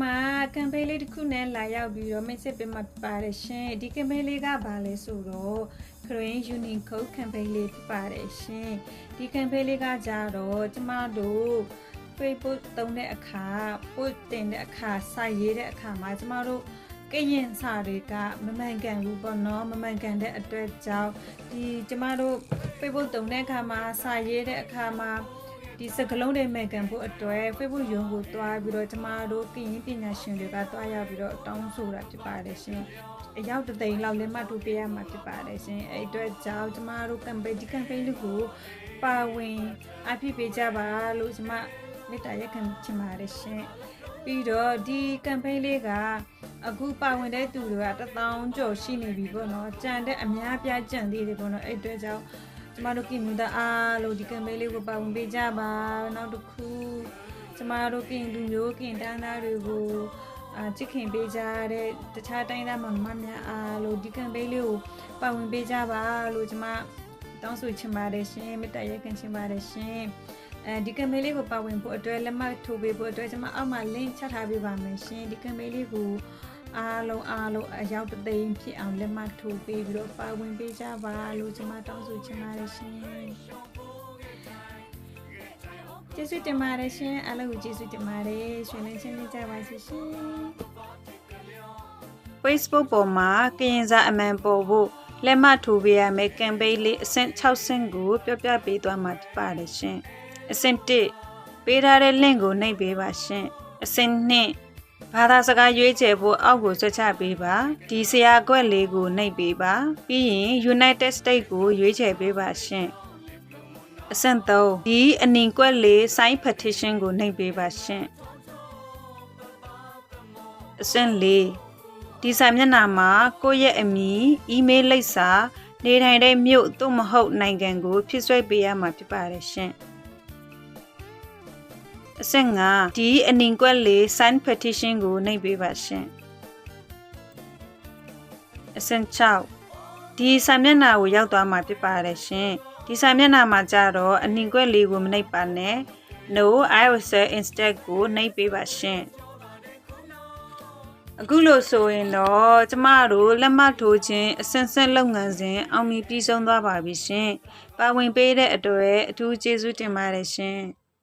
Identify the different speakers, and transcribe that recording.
Speaker 1: မကမ်ပိန်းလေးတစ်ခုနဲ့လာရောက်ပြီးတော့မိတ်ဆက်ပေးမှာဖြစ်ပါတယ်ရှင်ဒီကမ်ပိန်းလေးကဘာလဲဆိုတော့ Korean Unicode ကမ်ပိန်းလေးဖြစ်ပါတယ်ရှင်ဒီကမ်ပိန်းလေးကကြတော့ကျမတို့ Facebook သုံးတဲ့အခါ post တင်တဲ့အခါစာရေးတဲ့အခါမှာကျမတို့ကရင်စာတွေကမမှန်ကန်ဘူးပေါ့နော်မမှန်ကန်တဲ့အတွက်ကြောင့်ဒီကျမတို့ Facebook သုံးတဲ့အခါမှာစာရေးတဲ့အခါမှာ ဒီစကလုံးတွေမှန်ကန်ဖို့အတွက် Facebook ရုံးကိုတွားပြီးတော့ကျမတို့ကရင်ပညာရှင်တွေကတွားရောက်ပြီးတော့တောင်းဆိုတာဖြစ်ပါတယ်ရှင်အရောက်တစ်သိန်းလောက်လက်မှတ်ထိုးပေးရမှာဖြစ်ပါတယ်ရှင်အဲ့အတွက်ကြောင့်ကျမတို့ campaign ဒီ campaign လေးကိုပါဝင်အဖြစ်ပေးကြပါလို့ကျမမေတ္တာရက်ခံချင်ပါတယ်ရှင်ပြီးတော့ဒီ campaign လေးကအခုပါဝင်တဲ့သူတွေကတထောင်ကျော်ရှိနေပြီပေါ့နော်ကြံတဲ့အများပြားကြံသေးတယ်ပေါ့နော်အဲ့အတွက်ကြောင့် ကျမတို့ကင်မူတာအားလို့ဒီ campaign လေးကိုပါဝင်ပေးကြပါနောက်တစ်ခုကျမတို့ကင်လူမျိုးကင်တန်းသားတွေကိုအာချစ်ခင်ပေးကြတဲ့တခြားတိုင်းသားမမများအားလို့ဒီ campaign လေးကိုပါဝင်ပေးကြပါလို့ကျမတောင်းဆိုချင်ပါတယ်ရှင်မေတ္တာရက်ခံချင်ပါတယ်ရှင်အဲဒီကမ်ပိန်းလေးကိုပါဝင်ဖို့အတွက်လက်မှတ်ထိုးပေးဖို့အတွက်ကျွန်မအောက်မှာ link ချထားပေးပါမယ်ရှင်ဒီကမ်ပိန်းလေးကို အားလုံးအားလုံးအရောက်တစ်သိန်းဖြစ်အောင်လက်မှတ်ထိုးပေးပြီးတော့ပါဝင်ပေးကြပါလို့ကျွန်မတောင်းဆိုချင်ပါတယ်ရှင်ကျေးဇူးတင်ပါတယ်ရှင်အားလုံးကိုကျေးဇူးတင်ပါတယ်ရှင်လည်းချင်းနေကြပါစေရှင် Facebook ပေါ်မှာကရင်စာအမှန်ပေါ်ဖို့လက်မှတ်ထိုးပေးရမယ်ကမ်ပိန်းလေးအဆင့်6ဆင့်ကိုပြောပြပေးသွားမှာဖြစ်ပါတယ်ရှင်။အဆင့်1ပေးထားတဲ့ link ကိုနှိပ်ပေးပါရှင်။အဆင့်2 ဘာသာစကားရွေးချယ်ဖို့အောက်ကိုဆွဲချပေးပါဒီဆရာကွက်လေးကိုနှိပ်ပေးပါပြီးရင် United States ကိုရွေးချယ်ပေးပါရှင်အဆင့်3ဒီအနင်ကွက်လေး sign petition ကိုနှိပ်ပေးပါရှင်အဆင့်4ဒီစာမျက်နှာမှာကိုယ့်ရဲ့အမည်အီးမေးလ်လိပ်စာနေထိုင်တဲ့မြို့သို့မဟုတ်နိုင်ငံကိုဖြစ်ဆွဲပေးရမှာဖြစ်ပါတယ်ရှင် အဆင့်5ဒီအနင်ကွက်လေး sign petition ကိုနှိပ်ပေးပါရှင်အဆင့်6ဒီစာမျက်နှာကိုရောက်သွားမှာဖြစ်ပါတယ်ရှင်ဒီစာမျက်နှာမှာကြတော့အနင်ကွက်လေးကိုမနှိပ်ပါနဲ့ no i will say instead ကိုနှိပ်ပေးပါရှင်အခုလို့ဆိုရင်တော့ကျမတို့လက်မှတ်ထိုးခြင်းအစင်စင်လုပ်ငန်းစဉ်အောင်မြင်ပြီးဆုံးသွားပါပြီရှင်။ပါဝင်ပေးတဲ့အတွက်အထူးကျေးဇူးတင်ပါတယ်ရှင်။